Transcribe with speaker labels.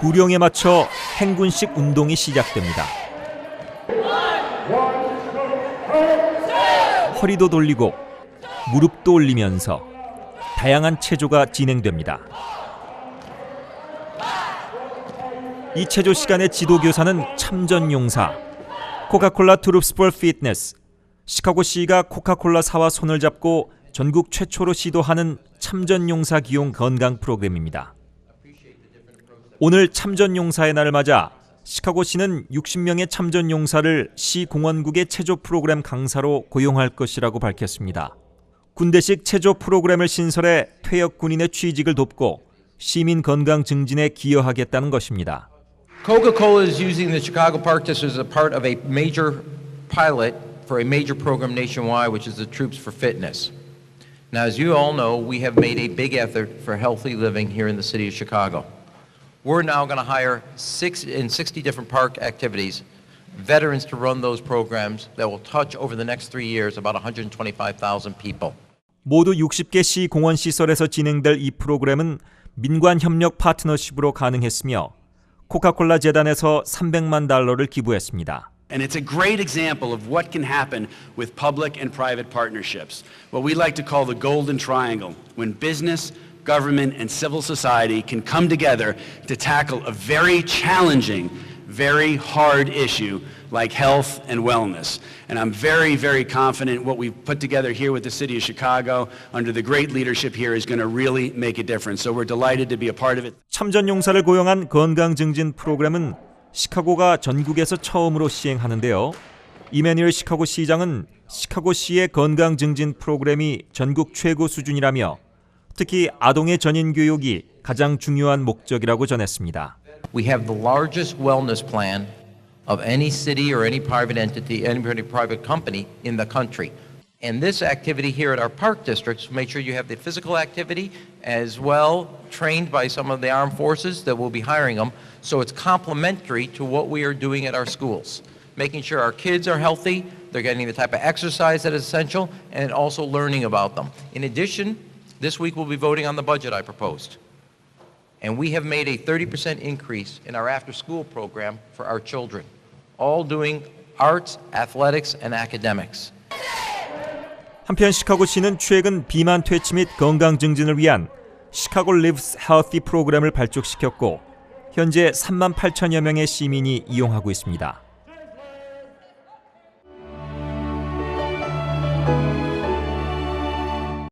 Speaker 1: 구령에 맞춰 행군식 운동이 시작됩니다. 허리도 돌리고 무릎도 올리면서 다양한 체조가 진행됩니다. 이 체조 시간의 지도 교사는 참전 용사 코카콜라 트룹스 볼 피트니스 시카고시가 코카콜라사와 손을 잡고 전국 최초로 시도하는 참전 용사 기용 건강 프로그램입니다. 오늘 참전 용사의 날을 맞아 시카고시는 60명의 참전 용사를 시 공원국의 체조 프로그램 강사로 고용할 것이라고 밝혔습니다. 군대식 체조 프로그램을 신설해 퇴역 군인의 취직을 돕고 시민 건강 증진에 기여하겠다는 것입니다.
Speaker 2: Coca-Cola is using the Chicago Park District as a part of a major pilot for a major program nationwide, which is the Troops for Fitness. Now, as you all know, we have made a big effort for healthy living here in the city of Chicago. We're now going to hire six in 60 different park activities veterans to run those programs that will touch over the next three years about 125,000 people.
Speaker 1: 모두 60개 시 공원 시설에서 진행될 이 프로그램은 민관 협력 파트너십으로 가능했으며 코카콜라 재단에서 300만 달러를 기부했습니다.
Speaker 3: And it's a great example of what can happen with public and private partnerships, what we like to call the golden triangle, when business, government, and civil society can come together to tackle a very challenging, very hard issue like health and wellness. And I'm very, very confident what we've put together here with the City of Chicago under the great leadership here is going to really make a difference. So we're delighted to be a part of it.
Speaker 1: 참전 용사를 고용한 건강 증진 프로그램은 시카고가 전국에서 처음으로 시행하는데요. 이메뉴얼 시카고 시장은 시카고시의 건강 증진 프로그램이 전국 최고 수준이라며 특히 아동의 전인 교육이 가장 중요한 목적이라고 전했습니다.
Speaker 2: We have the largest wellness plan of any city or any private entity, any private company in the country. And this activity here at our park districts, make sure you have the physical activity as well trained by some of the armed forces that will be hiring them. So it's complementary to what we are doing at our schools. Making sure our kids are healthy, they're getting the type of exercise that is essential, and also learning about them. In addition, this week we'll be voting on the budget I proposed. And we have made a 30% increase in our after-school program for our children, all doing arts, athletics, and academics.
Speaker 1: 한편 시카고시는 최근 비만 퇴치 및 건강 증진을 위한 시카고 리브스 헬티 프로그램을 발족시켰고 현재 3만 8천여 명의 시민이 이용하고 있습니다.